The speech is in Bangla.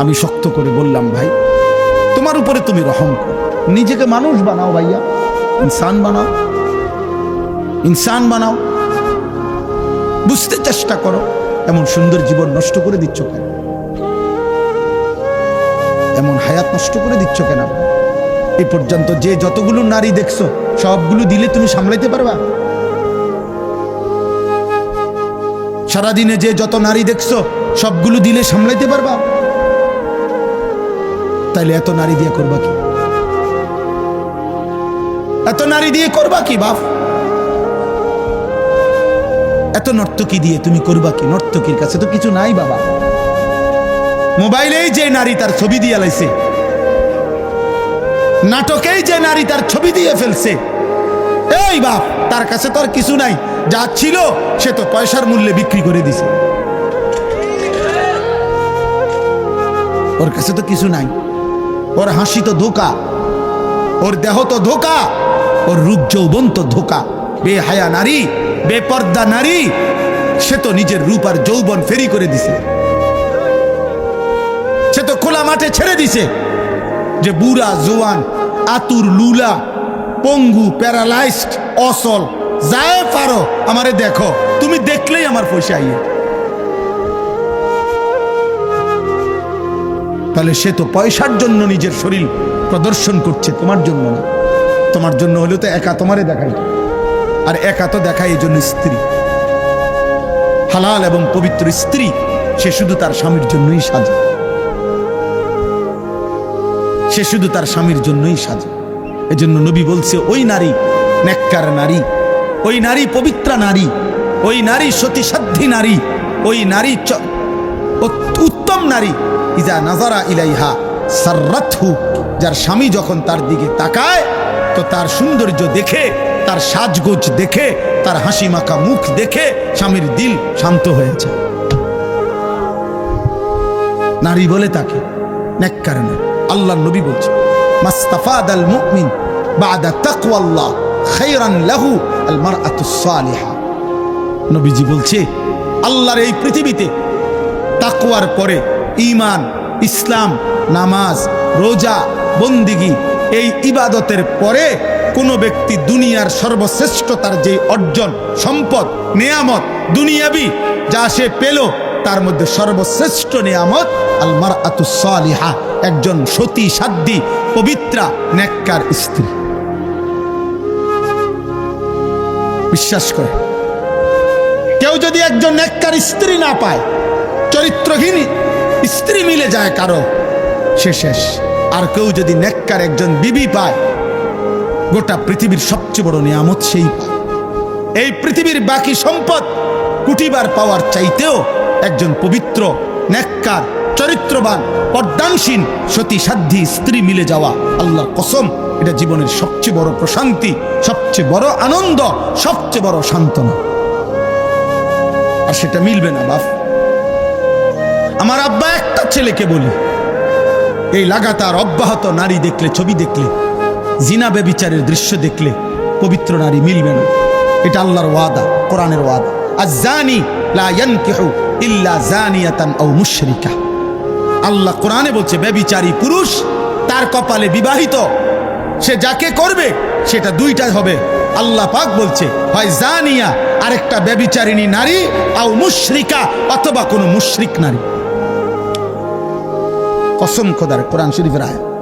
আমি শক্ত করে বললাম, ভাই, তোমার উপরে তুমি রহম করো। নিজেকে মানুষ বানাও ভাইয়া, ইনসান বানাও। ইনসান বানাও। বুঝতে চেষ্টা করো, এমন সুন্দর জীবন নষ্ট করে দিচ্ছ কেন? এমন হায়াত নষ্ট করে দিচ্ছ কেন? এই পর্যন্ত যে যতগুলো নারী দেখছ, সবগুলো দিলে তুমি সামলাইতে পারবা? সারাদিনে যে যত নারী দেখছ, সবগুলো দিলে সামলাইতে পারবা? তাইলে এত নারী দিয়ে করবা কি? এত নারী দিয়ে করবা কি, বাপ? এত নর্তকী দিয়ে তুমি করবা কি? নর্তকীর কাছে তো কিছু নাই, বাবা। মোবাইলেই যে নারী তার ছবি দিয়ে লাইছে, নাটকেই যে নারী তার ছবি দিয়ে ফেলছে, এই বাপ, তার কাছে তো আর কিছু নাই। যা ছিল, সে তো পয়সার মূল্যে বিক্রি করে দিছে। ওর কাছে তো কিছু নাই। ওর হাসি তো ধোকা, ওর দেহ তো ধোকা, ওর রূপ যৌবন তো ধোকা। বেহায়া নারী, বেপর্দা নারী, সে তো নিজের রূপ আর যৌবন ফেরি করে দিছে। সে তো খোলা মাঠে ছেড়ে দিছে যে বুড়া, জোয়ান, আতুর, লুলা, পঙ্গু, প্যারালাইজড, অসল, যায় পারো, আমারে দেখো, তুমি দেখলেই আমার পয়সা আইয়ে। তাহলে সে তো পয়সার জন্য নিজের শরীর প্রদর্শন করছে তোমার জন্য না। তোমার জন্য হলেও তো একা তোমারে দেখাই। আর একা তো দেখায় এই জন্য স্ত্রী। হালাল এবং পবিত্র স্ত্রী, সে শুধু তার স্বামীর জন্যই সাজে। সে শুধু তার স্বামীর জন্যই সাজে। এজন্য নবী বলছে, ওই নারী নেককার নারী, ওই নারী পবিত্রা নারী, ওই নারী সতীসাধ্যী নারী, ওই নারী উত্তম নারী ইজা নাজারা ইলাইহা সার্রাথু যার স্বামী যখন তার দিকে তাকায়, তো তার সৌন্দর্য দেখে, তার সাজগোজ দেখে, তার হাসি মাখা মুখ দেখে স্বামীর দিল শান্ত হয়েছে নারী বলে তাকে নেককার কারণে আল্লাহ নবী বলছে মাস্তাফাদ আল মুমিন বাদা তাকওয়াল্লাহ খায়রান লাহু আল মারআতুস সালিহা। নবীজি বলছে, আল্লাহর এই পৃথিবীতে তাকওয়ার পরে ঈমান, ইসলাম, নামাজ, রোজা, বন্দিগি, এই ইবাদতের পরে কোনো ব্যক্তি দুনিয়ার সর্বশ্রেষ্ঠতার যে অর্জন, সম্পদ, নেয়ামত দুনিয়াবি, যা সে পেল, তার মধ্যে সর্বশ্রেষ্ঠ নেয়ামত আলমার আতুসালিহা একজন সতী সাধ্যী পবিত্রা, নেককার স্ত্রী। বিশ্বাস করে। কেউ যদি একজন নেককার স্ত্রী না পায়, চরিত্রহীন স্ত্রী মিলে যায় কারও, সে শেষ। আর কেউ যদি নেককার একজন বিবি পায়, গোটা পৃথিবীর সবচেয়ে বড় নিয়ামত সেই এই পৃথিবীর বাকি সম্পদ কুটিবার পাওয়ার চাইতেও একজন পবিত্র, নেককার, চরিত্রবান পর্দানসীন সতী সাধ্যী স্ত্রী মিলে যাওয়া আল্লাহ কসম, এটা জীবনের সবচেয়ে বড় প্রশান্তি, সবচেয়ে বড় আনন্দ, সবচেয়ে বড় সান্ত্বনা। আর সেটা মিলবে না, বাপ। আমার আব্বা একটা ছেলেকে বলি। এই লাগাতার অব্যাহত নারী দেখলে, ছবি দেখলে, জিনা বেবিচারের দৃশ্য দেখলে পবিত্র নারী মিলবে না। এটা আল্লাহর ওয়াদা, কোরআনের ওয়াদা। আর জানি ইল্লা জানিয়াতান আও মুশরিকা। আল্লাহ কোরআনে বলছে বেবিচারী পুরুষ তার কপালে বিবাহিত, সে যাকে করবে সেটা দুইটা হবে। আল্লাহ পাক বলছে, হয় জানিয়া আরেকটা ব্যবিচারিণী নারী, আও মুশরিকা, অথবা কোনো মুশরিক নারী। কসম খোদার কোরআন শরীফের আয়